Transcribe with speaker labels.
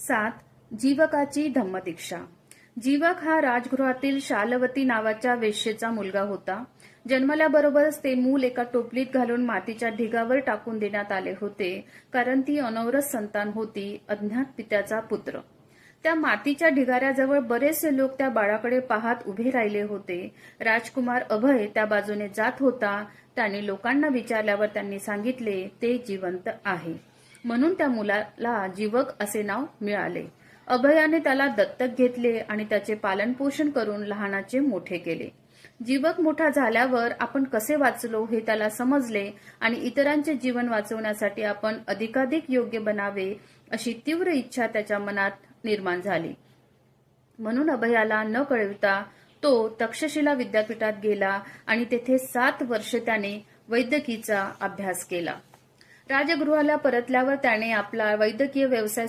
Speaker 1: सात जीवकाची धम्मदीक्षा. जीवक हा राजगृहातील शालवती नावाच्या वेश्येचा मुलगा होता. जन्मल्याबरोबरच ते मूल एका टोपलीत घालून मातीच्या ढिगावर टाकून देण्यात आले होते कारण ती अनवरस संतान होती अज्ञात पित्याचा पुत्र. त्या मातीच्या ढिगाऱ्याजवळ बरेचसे लोक त्या बाळाकडे पाहत उभे राहिले होते. राजकुमार अभय त्या बाजूने जात होता. त्याने लोकांना विचारल्यावर त्यांनी सांगितले ते जिवंत आहे. म्हणून त्या मुलाला जीवक असे नाव मिळाले. अभयाने त्याला दत्तक घेतले आणि त्याचे पालनपोषण करून लहानाचे मोठे केले. जीवक मोठा झाल्यावर आपण कसे वाचलो हे त्याला समजले आणि इतरांचे जीवन वाचवण्यासाठी आपण अधिकाधिक योग्य बनावे अशी तीव्र इच्छा त्याच्या मनात निर्माण झाली. म्हणून अभयाला न कळविता तो तक्षशिला विद्यापीठात गेला आणि तेथे सात वर्ष त्याने वैद्यकीचा अभ्यास केला. राजगृहाला परतल्यावर त्याने आपला वैद्यकीय व्यवसाय